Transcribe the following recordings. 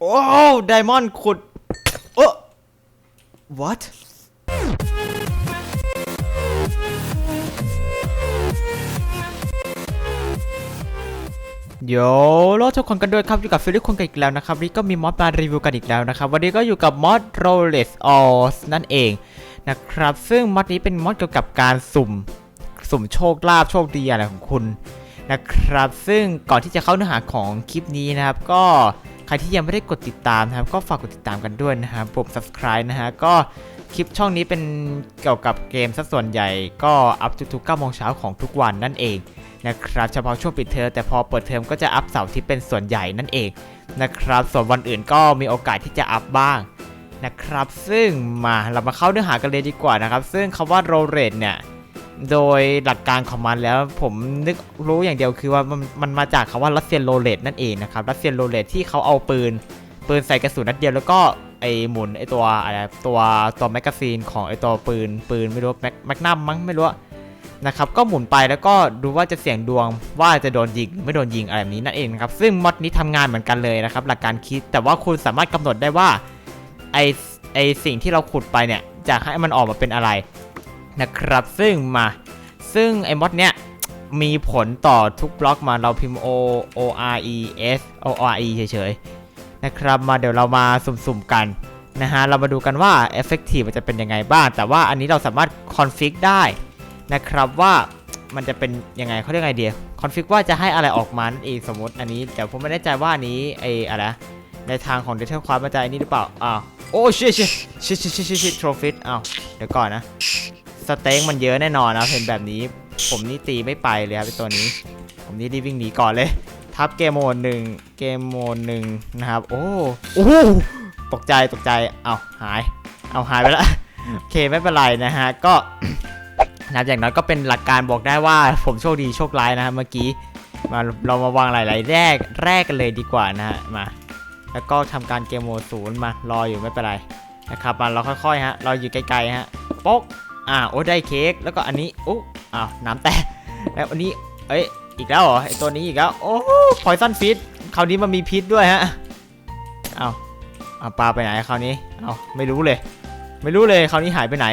โอ้ไดมอนด์ขุด โอ้ what โยโลทุกคนกันด้วยครับ อยู่กับฟิลิปคนกันอีกแล้วนะครับนี่ก็มีมอดมารีวิวกันอีกแล้วนะครับ วันนี้ก็อยู่กับมอด r o l e s o l s นั่นเองนะครับ ซึ่งมอดนี้เป็นมอดเกี่ยวกับการสุ่ม สุ่มโชคลาภโชคดีอะไรของคุณนะครับ ซึ่งก่อนที่จะเข้าเนื้อหาของคลิปนี้นะครับ ก็ ใครที่ยังไม่ได้กดติดตามนะครับ ก็ฝากกดติดตามกันด้วยนะครับปุ่ม subscribe นะฮะก็คลิปช่องนี้เป็นเกี่ยวกับเกมซะส่วนใหญ่ก็อัพทุกๆ9โมงเช้าของทุกวันนั่นเองนะครับเฉพาะช่วงปิดเทอมแต่พอเปิดเทอมก็จะอัพเสาร์ที่เป็นส่วนใหญ่นั่นเองนะครับส่วนวันอื่นก็มีโอกาสที่จะอัพบ้างนะครับซึ่งมาเรามาเข้าเนื้อหากันเลยดีกว่านะครับ ซึ่งคำว่าโรเรตเนี่ย โดยหลักการของมันแล้วผมนึกรู้อย่างเดียวคือว่ามันมันมาจากคำว่ารัสเซียนโรเลตนั่นเองนะครับรัสเซียนโรเลตที่เขาเอาปืนปืนใส่กระสุนนัดเดียวแล้วก็ไอหมุนไอตัวอะไรตัวตัวแมกกาซีนของไอตัวปืนปืนไม่รู้แม็กแมกนัมมั้งไม่รู้นะครับก็หมุนไปแล้วก็ดูว่าจะเสี่ยงดวงว่าจะโดนยิงหรือไม่โดนยิงอะไรแบบนี้นั่นเองนะครับซึ่งมอดนี้ทำงานเหมือนกันเลยนะครับหลักการคิดแต่ว่าคุณสามารถกำหนดได้ว่าไอไอสิ่งที่เราขุดไปเนี่ยจะให้มันออกมาเป็นอะไร นะครับ ซึ่งมา ซึ่งไอมอดเนี้ยมีผลต่อทุกบล็อกมาเราพิมพ์ O O R E S O R E เฉยๆ นะครับมาเดี๋ยวเรามาสุ่มๆกันนะฮะเรามาดูกันว่า effective มันจะเป็นยังไงบ้าง แต่ว่าอันนี้เราสามารถ config ได้นะครับว่ามันจะเป็นยังไงเขาเรียกไงเดียคอนฟิกว่าจะให้อะไรออกมานั่นเองสมมติอันนี้ แต่ผมไม่แน่ใจว่าอันนี้ไอ้อะไรในทางของเดทเทลความันจะไอ้นี่หรือเปล่าอ้าวโอ้ชิชิชิชิชิชิชิโทรฟิตอ้าวเดี๋ยวก่อนนะ สเต็งมันเยอะแน่นอนนะเห็นแบบนี้ ผมนี่ตีไม่ไปเลยครับตัวนี้ ผมนี่รีบวิ่งหนีก่อนเลย ทับเกมโหมดหนึ่งเกมโหมดหนึ่งนะครับ โอ้โอ้โหตกใจตกใจเอาหาย เอาหายไปแล้วโอเคไม่เป็นไรนะฮะก็นะอย่างน้อยก็เป็นหลักการบอกได้ว่าผมโชคดีโชคร้ายนะครับเมื่อกี้มาเรามาวางหลาย ๆ แรกแรกกันเลยดีกว่านะฮะมา แล้วก็ทำการเกมโหมดศูนย์มารออยู่ไม่เป็นไรนะครับมาเราค่อย ๆ ฮะ เราอยู่ไกล ๆ ฮะโป๊ก อ่าโอ้ได้เค้กแล้วก็อันนี้โอ้อ้าวน้ำแตกแล้วอันนี้เอ้ยอีกแล้วเหรอไอตัวนี้อีกแล้วโอ้พอยซันฟิตคราวนี้มันมีพิษด้วยฮะเอาเอาปลาไปไหนคราวนี้เอาไม่รู้เลย ไม่รู้เลยคราวนี้หายไปไหน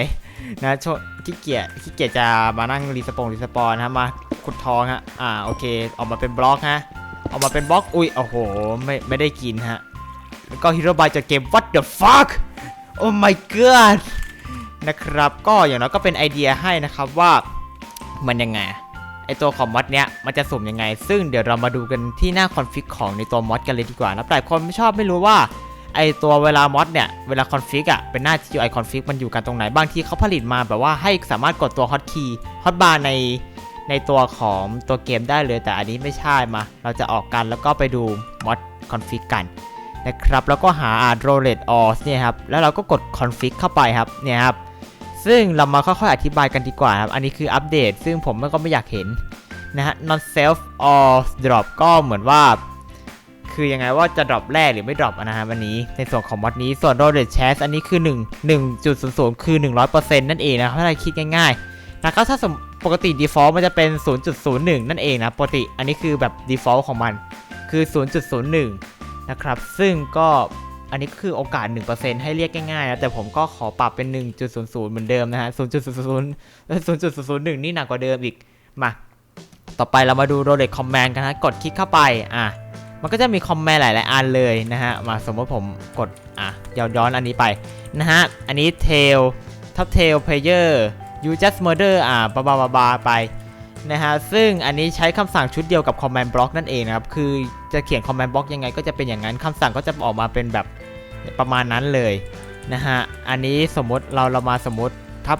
นะชขี้เกียจขี้เกียจจะมานั่งรีสปงรีสปอนนะมาขุดทองฮะอ่าโอเคออกมาเป็นบล็อกฮะออกมาเป็นบล็อกอุ้ยโอ้โหไม่ไม่ได้กินฮะแล้วก็ฮีโรบายจากเกม what the fuck oh my god นะครับ ก็อย่างน้อยก็เป็นไอเดียให้นะครับว่ามันยังไงไอตัวของมอดเนี้ยมันจะสุ่มยังไง ซึ่งเดี๋ยวเรามาดูกันที่หน้าคอนฟิกของในตัวมอดกันเลยดีกว่านะแต่คนไม่ชอบไม่รู้ว่าไอตัวเวลามอดเนี่ยเวลาคอนฟิกอะเป็นหน้า GUI config มันอยู่กันตรงไหนบางทีเขาผลิตมาแบบว่าให้สามารถกดตัวฮอตคีย์ฮอตบาร์ในในตัวของตัวเกมได้เลยแต่อันนี้ไม่ใช่มา เราจะออกกันแล้วก็ไปดูมอดคอนฟิกกันนะครับแล้วก็หาอ่าน r o l e t OS เนี่ยครับแล้วเราก็กด config เข้าไปครับเนี่ยครับ ซึ่งเรามาค่อยๆอธิบายกันดีกว่าครับ อันนี้คืออัปเดต ซึ่งผมก็ไม่อยากเห็นนะฮะ non self or drop ก็เหมือนว่า คือยังไงว่าจะดรอปแรกหรือไม่ดรอปนะฮะวันนี้ ในส่วนของมอดนี้ ส่วน r o l e t Chance อันนี้คือ 1 1.00 คือ 100%นั่นเองนะครับถ้าเราคิดง่ายๆนะครับถ้าสมปกติ default มันจะเป็น 0.01 นั่นเองนะ ปกติ อันนี้คือแบบ default ของมัน คือ 0.01 นะครับ ซึ่งก็ อันนี้คือโอกาส 1%ให้เรียกง่ายๆนะ แต่ผมก็ขอปรับเป็น 1.00 เหมือนเดิมนะฮะ 0.00 0.01นี่หนักกว่าเดิมอีก มา ต่อไปเรามาดู r o l e t Command กันนะกดคลิกเข้าไป อะ มันก็จะมีคอมเมนต์หลายๆอันเลยนะฮะ มาสมมติผมกด อะย้อนย้อนอันนี้ไปนะฮะ อันนี้ tail top tail player you just murder อ่าบาบาบาบาไป นะฮะซึ่งอันนี้ใช้คำสั่งชุดเดียวกับ command block นั่นเองนะครับ คือจะเขียน command block ยังไงก็จะเป็นอย่างนั้นคำสั่งก็จะออกมาเป็นแบบประมาณนั้นเลยนะฮะ อันนี้สมมติเราเรามาสมมติทับ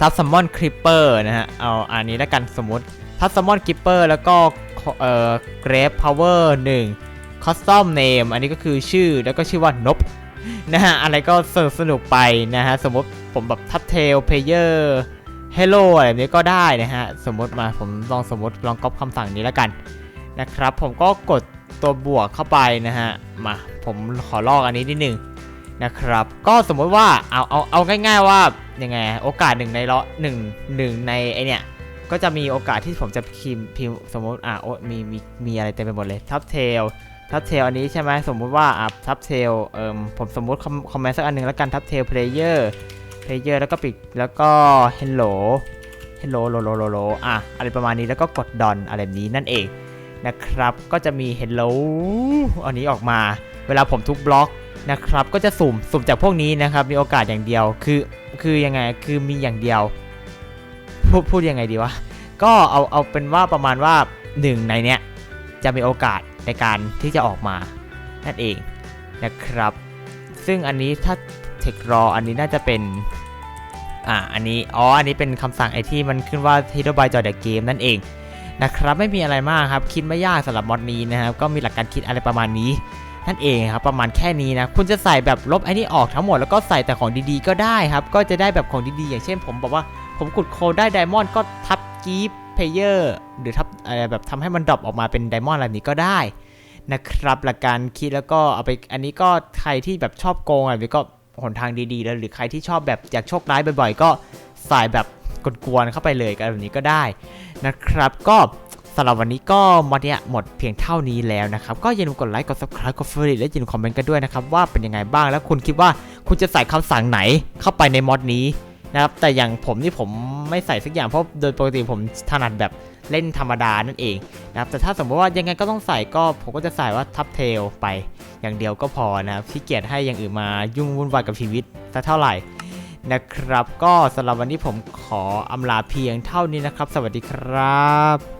ทับ summon creeper นะฮะ เอาอันนี้แล้วกันสมมติทับ summon creeper แล้วก็เอ่อ grave power 1 custom name อันนี้ก็คือชื่อแล้วก็ชื่อว่านบนะฮะ อะไรก็สนุกสนุกไปนะฮะ สมมติผมแบบทับ tail player hello อะไรแบบนี้ก็ได้นะฮะ สมมติมาผมลองสมมติลองก๊อปคำสั่งนี้แล้วกันนะครับ ผมก็กดตัวบวกเข้าไปนะฮะ มาผมขอลอกอันนี้นิดหนึ่งนะครับ ก็สมมติว่าเอาเอาเอาง่าย ๆว่ายังไงโอกาสหนึ่งในละหนึ่งหนึ่งในไอเนี่ยก็จะมีโอกาสที่ผมจะพิมพ์พิมพ์สมมติอะโอ้มีมีมีอะไรเต็มไปหมดเลยทับเทลทับเทลอันนี้ใช่ไหมสมมุติว่าอะทับเทลเอ่มผมสมมุติคอมเมนต์สักอันหนึ่งแล้วกันทับเทลเพลเยอร์ เพลเยอร์แล้วก็ปิดแล้วก็ hello hello โลโลโลโลอะอะไรประมาณนี้แล้วก็กดดอนอะไรแบบนี้นั่นเองนะครับ ก็จะมี hello อันนี้ออกมา เวลาผมทุบบล็อกนะครับ ก็จะสุ่มสุ่มจากพวกนี้นะครับ มีโอกาสอย่างเดียว คือ คือยังไง คือมีอย่างเดียว พูด พูดยังไงดีวะ ก็เอา เอาเป็นว่าประมาณว่าหนึ่งในเนี้ย จะมีโอกาสในการที่จะออกมา นั่นเองนะครับ ซึ่งอันนี้ถ้าเทครออันนี้น่าจะเป็น อ่าอันนี้อ๋ออันนี้เป็นคำสั่งไอที่มันขึ้นว่า h e r o by Joy the Game นั่นเองนะครับไม่มีอะไรมากครับคิดไม่ยากสำหรับมอดนี้นะครับก็มีหลักการคิดอะไรประมาณนี้ นั่นเองครับประมาณแค่นี้นะคุณจะใส่แบบลบไอ้นี่ออกทั้งหมดแล้วก็ใส่แต่ของดีๆ ก็ได้ครับก็จะได้แบบของดีๆ อย่างเช่น ผมบอกว่าผมกดโคได้ไดมอนด์ก็ทับกีฟเพลเยอร์หรือทับอะไรแบบทำให้มันดรอปออกมาเป็นไดมอนด์อะไรนี้ก็ได้นะครับหลักการคิดแล้วก็เอาไปอันนี้ก็ใครที่แบบชอบโกงอะไรก็ หนทางดีๆ แล้วหรือใครที่ชอบแบบอยากโชคร้ายบ่อยๆ ก็ใส่แบบกวนๆเข้าไปเลยกันแบบนี้ก็ได้นะครับ ก็สำหรับวันนี้ก็มอดเนี้ยหมดเพียงเท่านี้แล้วนะครับ ก็อย่าลืมกดไลค์กด subscribe กด f a v o r i t และอย่าลืมคอมเมนต์กันด้วยนะครับ ว่าเป็นยังไงบ้างแล้วคุณคิดว่าคุณจะใส่คำสั่งไหนเข้าไปในมอดนี้นะครับแต่อย่างผมนี่ผมไม่ใส่สักอย่างเพราะโดยปกติผมถนัดแบบเล่นธรรมดานั่นเองนะครับแต่ถ้าสมมติว่ายังไงก็ต้องใส่ก็ผมก็จะใส่ว่าทับเทลไป อย่างเดียวก็พอนะครับขี้เกียจให้อย่างอื่นมายุ่งวุ่นวายกับชีวิตสักเท่าไหร่นะครับ ก็สำหรับวันนี้ผมขออำลาเพียงเท่านี้นะครับ สวัสดีครับ